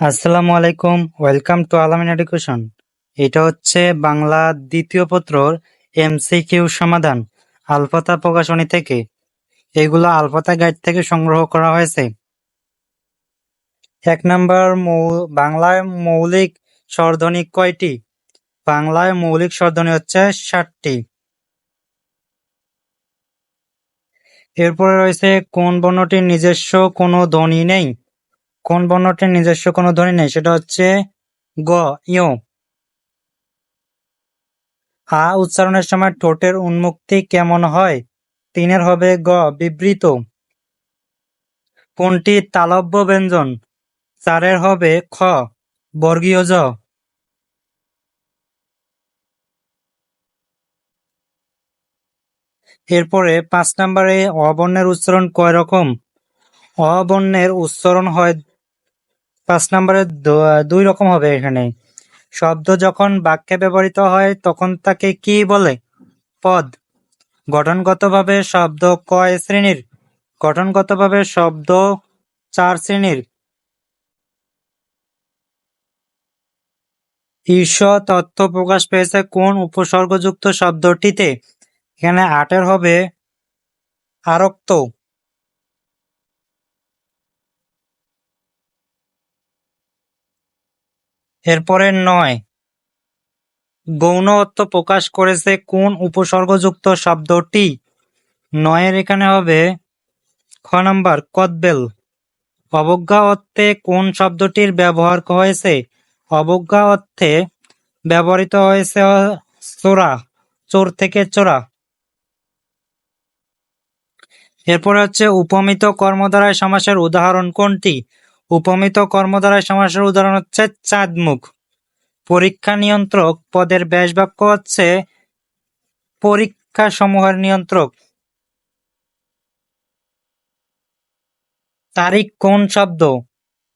আসসালামু আলাইকুম, welcome to আলামিন এডুকেশন। এটা হচ্ছে বাংলা দ্বিতীয় পত্রর এমসিকিউ সমাধান, আলফাতা প্রকাশনী থেকে। এগুলো আলফাতা গাইড থেকে সংগ্রহ করা হয়েছে। এক নম্বর বাংলায় মৌলিক স্বরধ্বনি কয়টি? বাংলায় মৌলিক স্বরধ্বনি হচ্ছে ষাটটি। এরপরে রয়েছে, কোন বর্ণটির নিজস্ব কোনো ধ্বনি নেই? কোন বর্ণটির নিজস্ব কোনো ধ্বনি নেই? সেটা হচ্ছে গ, ইয়। আ, উচ্চারণের সময় ঠোঁটের উন্মুক্তি কেমন হয়? তিনের হবে গ, বিবৃত। কোনটি তালব্য ব্যঞ্জন? চারের হবে খ, বর্গীয় জ। এরপরে পাঁচ নম্বরে অবর্ণের উচ্চারণ কয় রকম? অবর্ণের উচ্চারণ হয় পাঁচ নম্বরে দুই রকম হবে এখানে। শব্দ যখন বাক্যে ব্যবহৃত হয়, তখন তাকে কি বলে? পদ। গঠনগতভাবে শব্দ কয় শ্রেণির। গঠনগতভাবে শব্দ চার শ্রেণির। ঈশ্বর তথ্য প্রকাশ পেয়েছে কোন উপসর্গযুক্ত শব্দটিতে? এখানে আটের হবে আরক্ত। এরপরে নয়। গৌণ অর্থ প্রকাশ করেছে কোন উপসর্গযুক্ত শব্দটি? নয়ের এখানে হবে খ নাম্বার, কদবেল। অবজ্ঞা অর্থে কোন শব্দটির ব্যবহার হয়েছে? অবজ্ঞা অর্থে ব্যবহৃত হয়েছে চোরা, চোর থেকে চোরা। এরপরে হচ্ছে, উপমিত কর্মদ্বারায় সমাসের উদাহরণ কোনটি? উপমিত কর্মদ্বারায় সমাসের উদাহরণ হচ্ছে চাঁদমুখ। পরীক্ষা নিয়ন্ত্রক পদের ব্যাস বাক্য হচ্ছে পরীক্ষা সমূহের নিয়ন্ত্রক। তারিখ কোন শব্দ?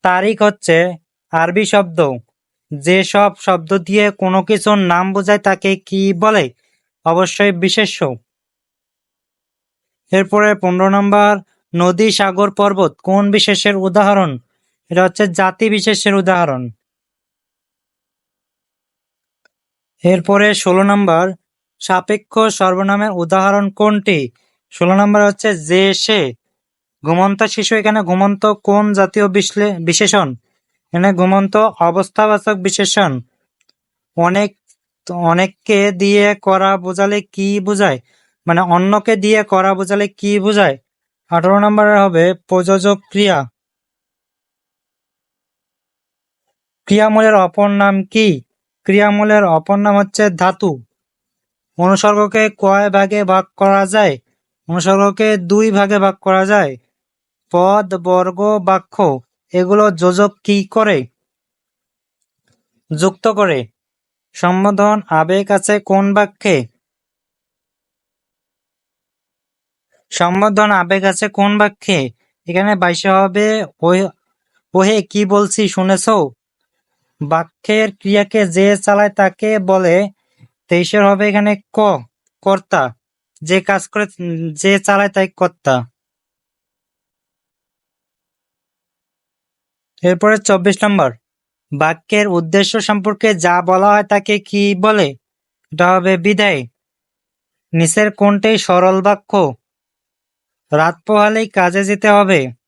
তারিখ হচ্ছে আরবি শব্দ। যে সব শব্দ দিয়ে কোনো কিছুর নাম বোঝায় তাকে কি বলে? অবশ্যই বিশেষ্য। এরপরে পনেরো নম্বর, নদী সাগর পর্বত কোন বিশেষের উদাহরণ? এটা হচ্ছে জাতি বিশেষের উদাহরণ। এরপরে ষোলো নম্বর, সাপেক্ষ সর্বনামের উদাহরণ কোনটি? ষোলো নম্বর হচ্ছে যে, সে। ঘুমন্ত শিশু এখানে ঘুমন্ত কোন জাতীয় বিশ্লে- বিশেষণ? এখানে ঘুমন্ত অবস্থাবাচক বিশেষণ। অনেক, অনেককে দিয়ে করা বোঝালে কি বোঝায়? মানে অন্যকে দিয়ে করা বোঝালে কি বোঝায়? আঠারো নম্বরে হবে প্রযোজক ক্রিয়া। ক্রিয়ামূলের অপর নাম কি? ক্রিয়ামূলের অপর নাম হচ্ছে ধাতু। অনুসর্গকে কয় ভাগে ভাগ করা যায়। অনুসর্গকে দুই ভাগে ভাগ করা যায়। পদ, বর্গ, বাক্য, এগুলো যোজক কি করে? যুক্ত করে। সম্বোধন, আবেগ আছে কোন বাক্যে? সম্বোধন, আবেগ আছে কোন বাক্যে? এখানে বাইশে হবে ওহে- কি বলছি, শুনেছো? বাক্যের ক্রিয়াকে যে চালায় তাকে বলে তেইশের হবে এখানে ক, কর্তা। যে কাজ করে, যে চালায় তাই কর্তা। এরপরে চব্বিশ নম্বর। বাক্যের উদ্দেশ্য সম্পর্কে যা বলা হয় তাকে কি বলে? এটা হবে বিদায়। নিচের কোনটাই সরল বাক্য? রাত পোহালেই কাজে যেতে হবে।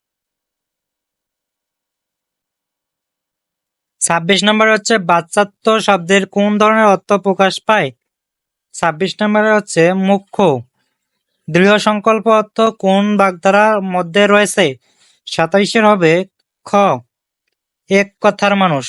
ছাব্বিশ নম্বরে হচ্ছে বাচ্চাত্ব শব্দের কোন ধরনের অর্থ প্রকাশ পায়? ছাব্বিশ নম্বরে হচ্ছে মুখ্য। দৃঢ় সংকল্প অর্থ কোন বাগধারার মধ্যে রয়েছে? সাতাইশের হবে খ। এক কথার মানুষ।